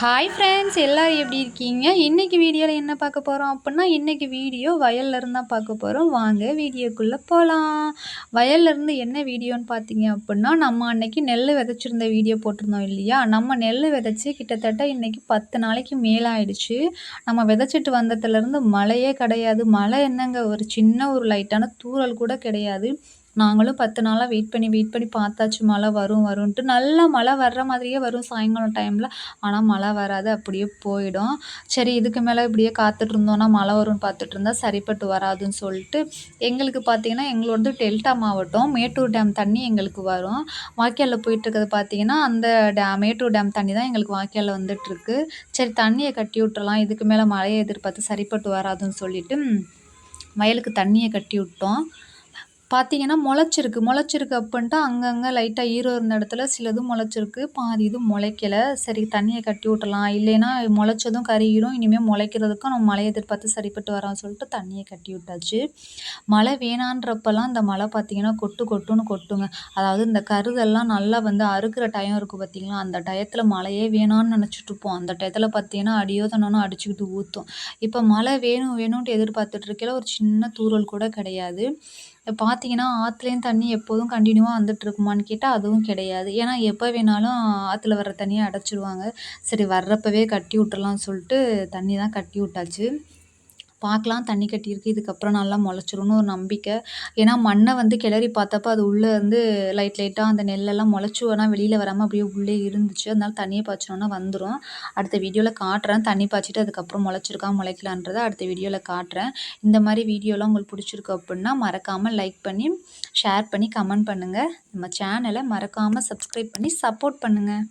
Hi friends எல்லோரும் எப்படி இருக்கீங்க? இன்றைக்கி வீடியோவில் என்ன பார்க்க போகிறோம் அப்படின்னா இன்றைக்கி வீடியோ வயல்லேருந்து தான் பார்க்க போகிறோம் வாங்க வீடியோக்குள்ளே போகலாம் வயல்லேருந்து என்ன வீடியோன்னு பார்த்தீங்க அப்படின்னா நம்ம அன்னைக்கு நெல் விதைச்சிருந்த வீடியோ போட்டிருந்தோம் இல்லையா? நம்ம நெல் விதைச்சி கிட்டத்தட்ட இன்றைக்கி பத்து நாளைக்கு மேலே ஆயிடுச்சு நம்ம விதைச்சிட்டு வந்ததுலேருந்து மழையே கிடையாது. மழை என்னங்க ஒரு சின்ன ஒரு லைட்டான தூறல் கூட கிடையாது. நாங்களும் பத்து நாளாக வெயிட் பண்ணி வெயிட் பண்ணி பார்த்தாச்சு. மழை வரும் வரும்ன்ட்டு. நல்லா மழை வர்ற மாதிரியே வரும் சாயங்காலம் டைமில் ஆனால் மழை வராது. அப்படியே போயிடும். சரி இதுக்கு மேலே இப்படியே காத்துட்டு இருந்தோன்னா மழை வரும்னு பார்த்துட்டு இருந்தால் சரிப்பட்டு வராதுன்னு சொல்லிட்டு எங்களுக்கு பார்த்தீங்கன்னா எங்களோடது டெல்டா மாவட்டம். மேட்டூர் டேம் தண்ணி எங்களுக்கு வரும். வாய்க்காலில் போயிட்டுருக்கிறது பார்த்தீங்கன்னா அந்த டே மேட்டூர் டேம் தண்ணி தான் எங்களுக்கு வாய்க்காலில் வந்துட்டுருக்கு. சரி தண்ணியை கட்டி விட்டுறலாம். இதுக்கு மேலே மழையை எதிர்பார்த்து சரிப்பட்டு வராதுன்னு சொல்லிட்டு வயலுக்கு தண்ணியை கட்டி விட்டோம். பார்த்தீங்கன்னா முளைச்சிருக்கு. முளைச்சிருக்கு அப்படின்ட்டு அங்கங்கே லைட்டாக ஈரம் இருந்த இடத்துல சிலது முளைச்சிருக்கு. பாதி இது முளைக்கல. சரி தண்ணியை கட்டி விட்டலாம் இல்லைன்னா முளைச்சதும் கருகிடும் இனிமேல் முளைக்கிறதுக்கும் நம்ம மழை எதிர்பார்த்து சரிப்பட்டு வரோம்னு சொல்லிட்டு தண்ணியை கட்டி விட்டாச்சு. மழை வேணான்றப்பெல்லாம் இந்த மழை பார்த்தீங்கன்னா கொட்டு கொட்டுன்னு கொட்டுங்க. அதாவது இந்த கருதெல்லாம் நல்லா வந்து அறுக்கிற டயம் இருக்குது பார்த்தீங்களா அந்த டயத்தில் மழையே வேணான்னு நினச்சிட்டு இருப்போம். அந்த டயத்தில் பார்த்தீங்கன்னா அடியோதனம்னு அடிச்சுக்கிட்டு ஊற்றும் இப்போ மழை வேணும் வேணும்ன்ட்டு எதிர்பார்த்துட்டு ஒரு சின்ன தூறல் கூட கிடையாது. பார்த்தீங்கன்னா ஆற்றுலேயும் தண்ணி எப்போதும் கண்டினியூவாக வந்துட்டுருக்குமான்னு கேட்டால் அதுவும் கிடையாது. ஏன்னா எப்போ வேணாலும் ஆற்றுல வர்ற தண்ணியை அடைச்சிருவாங்க. சரி வர்றப்பவே கட்டி விட்றலாம் சொல்லிட்டு தண்ணி தான் கட்டி விட்டாச்சு. பார்க்கலாம் தண்ணி கட்டியிருக்கு இதுக்கப்புறம் நல்லா முளைச்சிரும்னு ஒரு நம்பிக்கை. ஏன்னா மண்ணை வந்து கிளறி பார்த்தப்ப அது உள்ளே இருந்து லைட் லைட்டாக அந்த நெல்லெல்லாம் முளைச்சி ஆனால் வெளியில் வராமல் அப்படியே உள்ளே இருந்துச்சு. அதனால தண்ணியை பாய்ச்சினோன்னா வந்துடும் அடுத்த வீடியோவில் காட்டுறேன். தண்ணி பாய்ச்சிட்டு அதுக்கப்புறம் முளைச்சிருக்கா முளைக்கலான்றதை அடுத்த வீடியோவில் காட்டுறேன். இந்த மாதிரி வீடியோலாம் உங்களுக்கு பிடிச்சிருக்கு அப்படின்னா மறக்காமல் லைக் பண்ணி ஷேர் பண்ணி கமெண்ட் பண்ணுங்கள் நம்ம சேனலை மறக்காமல் சப்ஸ்கிரைப் பண்ணி சப்போர்ட் பண்ணுங்கள்